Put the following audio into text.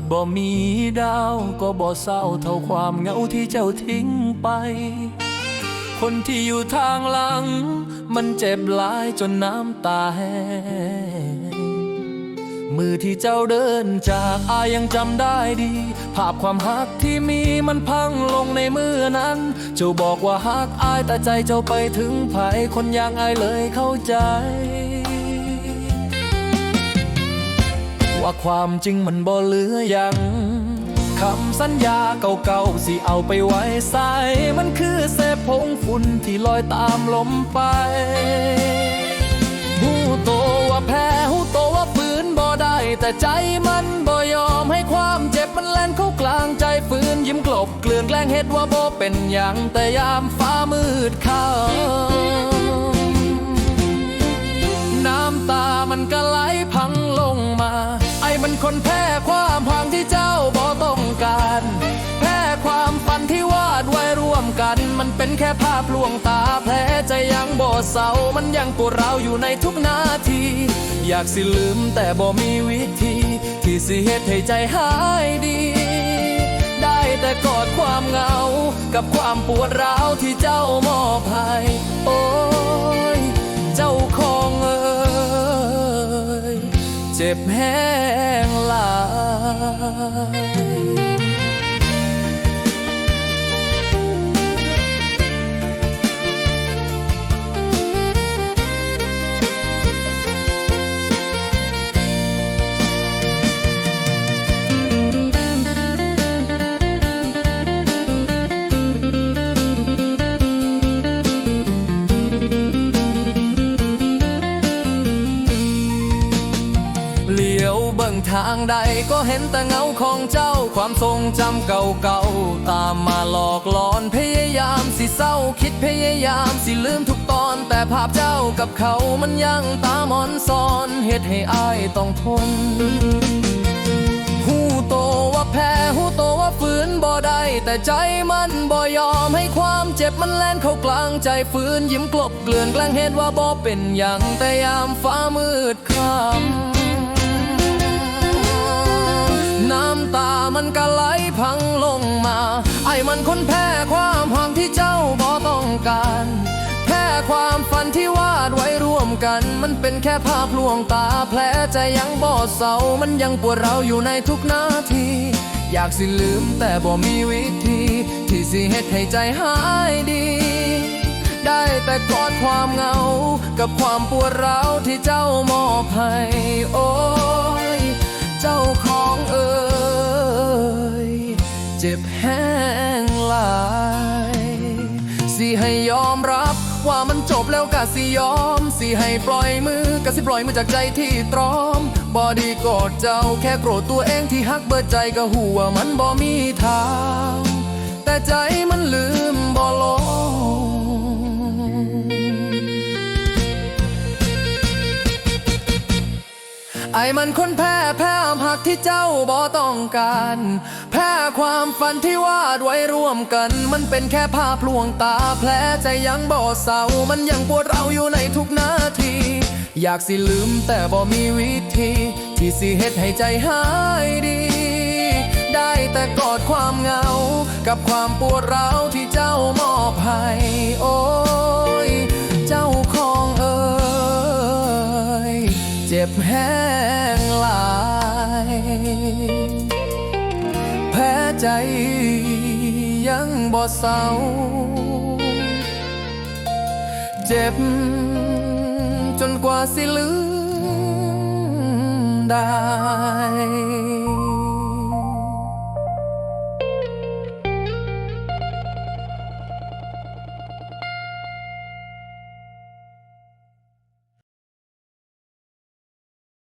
ดบ่มีดาวก็บ่เศร้าเท่าความเหงาที่เจ้าทิ้งไป คนที่อยู่ทางหลัง มันเจ็บหลายจนน้ำตาแห้งมือที่เจ้าเดินจากอายังจำได้ดี ภาพความฮักที่มีมันพังลงในมือนั้น เจ้าบอกว่าฮักอายแต่ใจเจ้าไปถึงไผคนอย่างอายเลยเข้าใจ ว่าความจริงมันบ่เหลือยังคำสัญญาเก่าๆสิเอาไปไว้ใส่มันคือเศษผงฝุ่นที่ลอยตามลมไปหูโตว่าแพ้หูโตว่าฝืนบ่ได้ แต่ใจมันบ่ยอมให้ความเจ็บมันแล่นเข้ากลางใจฝืนยิ้มกลบเกลื่อนแกล้งเฮ็ดว่าบ่เป็นอย่างแต่ยามฟ้ามืดค่ำ คนแพ้ความพังที่เจ้าบ่ต้องการ แพ้ความฝันที่วาดไว้ร่วมกัน มันเป็นแค่ภาพลวงตาแผลใจยังบ่เศร้ามันยังปวดร้าวอยู่ในทุกนาที อยากสิลืมแต่บ่มีวิธี ที่สิเฮ็ดให้ใจหายดี ได้แต่กอดความเหงา กับความปวดร้าวที่เจ้ามอบให้โอ้ย เจ็บแห้งลาย ทางใดก็เห็นแต่เงาของเจ้า ความทรงจำเก่าๆ ตามมาหลอกหลอนพยายามสิเศร้า คิดพยายามสิลืมทุกตอน แต่ภาพเจ้ากับเขามันยังตามอนซ้อนเหตุให้อายต้องทนหูโตว่าแพ้หูโตว่าฝืนบ่ได้แต่ใจมันบ่ยอมให้ความเจ็บมันแล่นเข้ากลางใจฝืนยิ้มกลบเกลื่อนแกล้งเห็นว่าบ่เป็นอย่างแต่ยามฟ้ามืดค่ำ มันก็ไหลพังลงมา ไอ้มันคนแพ้ความห่างที่เจ้าบ่ต้องการ แพ้ความฝันที่วาดไว้ร่วมกัน มันเป็นแค่ภาพลวงตาแผลใจยังบ่เศร้ามันยังปวดเราอยู่ในทุกนาที อยากสิลืมแต่บ่มีวิธี ที่สิเฮ็ดให้ใจหายดีได้แต่กอดความเหงา กับความปวดร้าวที่เจ้ามอบให้โอ้ ให้ยอมรับ ว่ามันจบแล้วกะสิยอม สิให้ปล่อยมือกะสิปล่อยมือจากใจที่ตรอมบอดีกอดเจ้าแค่โกรธตัวเองที่ฮักเบิดใจก็หัวมันบ่มีทาง แต่ใจมันลืมบ่ลง ไอ้มันคนแพ้แพ้หักที่เจ้าบ่ต้องการ แพ้ความฝันที่วาดไว้ร่วมกัน มันเป็นแค่ภาพลวงตาแผลใจยังบ่เศร้า มันยังปวดเราอยู่ในทุกนาที อยากสิลืมแต่บ่มีวิธี ที่สิเฮ็ดให้ใจหายดี ได้แต่กอดความเหงา กับความปวดร้าวที่เจ้ามอบให้โอ้ ใจยังบ่เศร้า เจ็บจนกว่าสิลืมได้